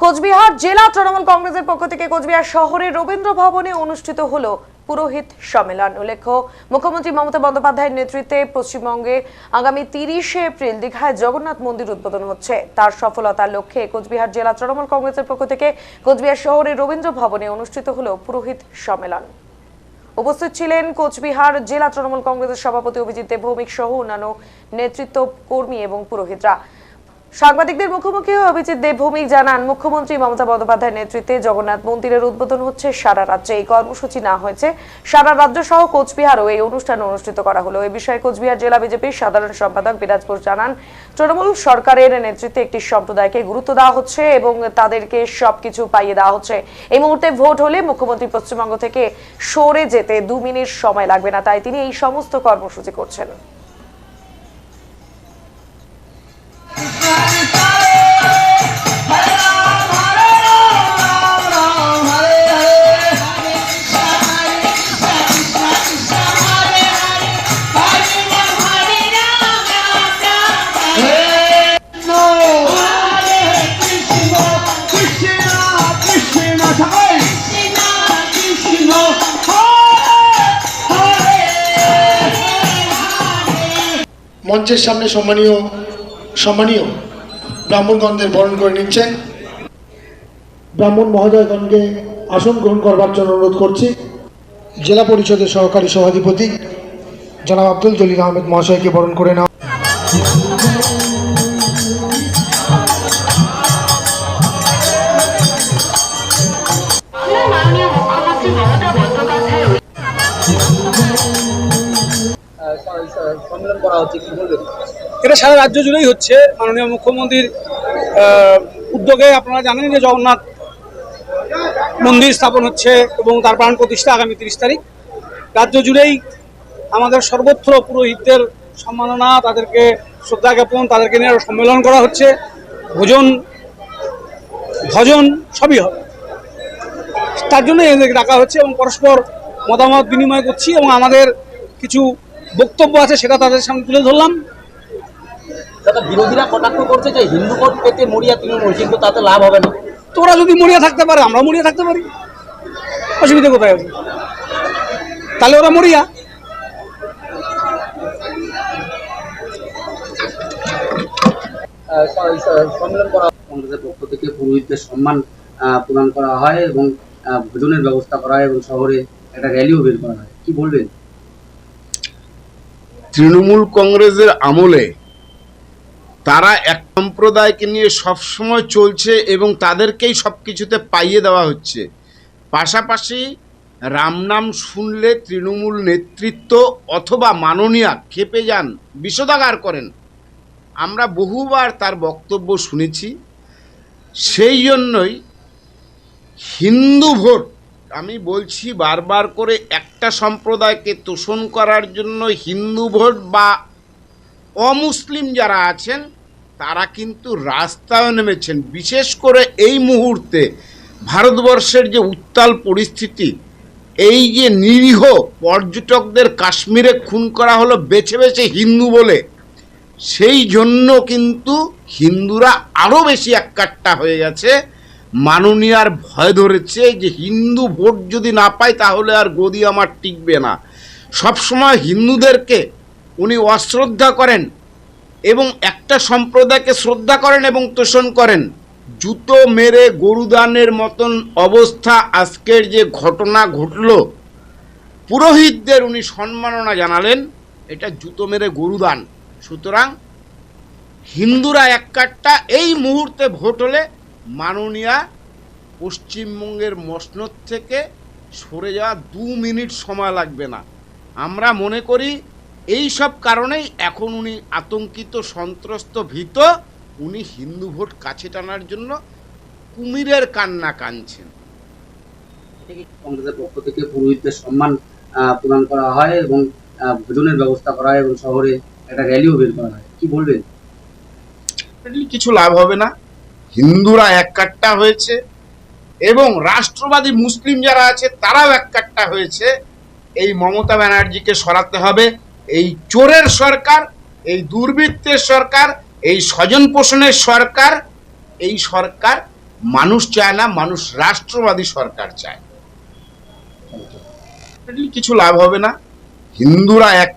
কোচবিহার জেলা তৃণমূল কংগ্রেসের পক্ষ থেকে কোচবিহার শহরের রবীন্দ্র ভবনে অনুষ্ঠিত হলো পুরোহিত সম্মেলন। উল্লেখ্য, মুখ্যমন্ত্রী মমতা বন্দ্যোপাধ্যায়ের নেতৃত্বে পশ্চিমবঙ্গে আগামী তিরিশে এপ্রিল দীঘায় জগন্নাথ মন্দির উদ্বোধন হচ্ছে। তার সফলতার লক্ষ্যে কোচবিহার জেলা তৃণমূল কংগ্রেসের পক্ষ থেকে কোচবিহার শহরে রবীন্দ্র ভবনে অনুষ্ঠিত হলো পুরোহিত সম্মেলন। উপস্থিত ছিলেন কোচবিহার জেলা তৃণমূল কংগ্রেসের সভাপতি অভিজিৎ দেবভৌমিক সহ অন্যান্য নেতৃত্ব কর্মী এবং পুরোহিতরা। সাংবাদিকদের মুখোমুখি হয়ে অভিজিৎ দেবভৌমিক জানান, মুখ্যমন্ত্রী মমতা বন্দ্যোপাধ্যায়ের নেতৃত্বে জগন্নাথ মন্দিরের উদ্বোধন হচ্ছে সারা রাজ্যে। এই কর্মসূচি না হয়েছে, সারা রাজ্য সহ কোচবিহারও এই অনুষ্ঠান অনুষ্ঠিত করা হলো। এ বিষয়ে কোচবিহার জেলা বিজেপির সাধারণ সম্পাদক বিরাজপুর জানান, তৃণমূল সরকারের নেতৃত্বে একটি সম্প্রদায়কে গুরুত্ব দেওয়া হচ্ছে এবং তাদেরকে সবকিছু পাইয়ে দেওয়া হচ্ছে। এই মুহূর্তে ভোট হলে মুখ্যমন্ত্রী পশ্চিমবঙ্গ থেকে সরে যেতে দু মিনিট সময় লাগবে না, তাই তিনি এই সমস্ত কর্মসূচি করছেন। মঞ্চের সামনে সম্মানীয় সম্মানীয় ব্রাহ্মণগণদের বরণ করে নিচ্ছেন। ব্রাহ্মণ মহোদয়গণকে আসন গ্রহণ করবার জন্য অনুরোধ করছি। জেলা পরিষদের সহকারী সভাধিপতি জনাব আব্দুল জলিল আহমেদ মহাশয়কে বরণ করে নেওয়া। সম্মেলন করা হচ্ছে এটা সারা রাজ্য জুড়েই হচ্ছে। মাননীয় মুখ্যমন্ত্রীর উদ্যোগে আপনারা জানেন যে জগন্নাথ মন্দির স্থাপন হচ্ছে এবং তার প্রাণ প্রতিষ্ঠা আগামী তিরিশ তারিখ। রাজ্য জুড়েই আমাদের সর্বত্র পুরোহিতদের সম্মাননা, তাদেরকে শ্রদ্ধা জ্ঞাপন, তাদেরকে নিয়ে সম্মেলন করা হচ্ছে। ভোজন, ভজন সবই হবে তার জন্য এদেরকে ডাকা হচ্ছে এবং পরস্পর মতামত বিনিময় করছি এবং আমাদের কিছু বক্তব্য আছে সেটা তাদের সামনে তুলে ধরলাম। দাদা বিরোধীরা কটাক্ষ করছে যে হিন্দু ভোট পেতে মরিয়া তৃণমূল কিন্তু তাতে লাভ হবে না। তোরা যদি মরিয়া থাকতে পারে আমরা মরিয়া থাকতে পারি। অসুবিধা কোথায় আছে? তাহলে ওরা মরিয়া। সম্মেলন করা কংগ্রেসের পক্ষ থেকে পুরোহিতদের সম্মান আহ, প্রদান করা হয় এবং আহ, ভোজনের ব্যবস্থা করা হয় এবং শহরে একটা র্যালিও বের করা হয়। কি বলবেন? তৃণমূল কংগ্রেসের আমলে তারা এক সম্প্রদায়কে নিয়ে সবসময় চলছে এবং তাদেরকেই সব কিছুতে পাইয়ে দেওয়া হচ্ছে। পাশাপাশি রাম নাম শুনলে তৃণমূল নেতৃত্ব অথবা মাননীয়া খেপে যান, বিষোদাগার করেন। আমরা বহুবার তার বক্তব্য শুনেছি। সেই জন্যই হিন্দু ভোট আমি বলছি বারবার করে একটা সম্প্রদায়কে তোষণ করার জন্য হিন্দু ভোট বা অমুসলিম যারা আছেন, তারা কিন্তু রাস্তায় নেমেছেন। বিশেষ করে এই মুহূর্তে ভারতবর্ষের যে উত্তাল পরিস্থিতি, এই যে নিরীহ পর্যটকদের কাশ্মীরে খুন করা হলো বেছে বেছে হিন্দু বলে, সেই জন্য কিন্তু হিন্দুরা আরও বেশি এককাট্টা হয়ে গেছে। মাননীয়ার ভয় ধরেছে যে হিন্দু ভোট যদি না পায়, তাহলে আর গদি আমার টিকবে না। সবসময় হিন্দুদেরকে উনি অশ্রদ্ধা করেন এবং একটা সম্প্রদায়কে শ্রদ্ধা করেন এবং তোষণ করেন। জুতো মেরে গরুদানের মতন অবস্থা আজকের যে ঘটনা ঘটল, পুরোহিতদের উনি সম্মাননা জানালেন, এটা জুতো মেরে গরুদান। সুতরাং হিন্দুরা এক কাট্টা এই মুহূর্তে ভোট হলে মাননীয়া পশ্চিমবঙ্গের মসনদ থেকে সরে যাওয়া দু মিনিট সময় লাগবে না। আমরা মনে করি এই সব কারণেই এখন উনি আতঙ্কিত সন্ত্রস্ত ভীত। উনি হিন্দু ভোট কাছে টানার জন্য কুমিরের কান্না কানছেন এটা কি কংগ্রেসের পক্ষ থেকে পুরোহিতদের সম্মান প্রদান করা হয় এবং ভোজনের ব্যবস্থা করা হয় এবং শহরে একটা র্যালিও বের করা হয়? কি বলবেন? কিছু লাভ হবে না। হিন্দুরা এক কাট্টা হয়েছে এবং রাষ্ট্রবাদী মুসলিম যারা আছে, তারাও এক কাট্টা হয়েছে। এই মমতা ব্যানার্জিকে সরাতে হবে। এই চোরের সরকার, এই দুর্বৃত্তের সরকার, এই স্বজন পোষণের সরকার, এই সরকার মানুষ চায় না, মানুষ রাষ্ট্রবাদী সরকার চায়। কিছু লাভ হবে না। হিন্দুরা এক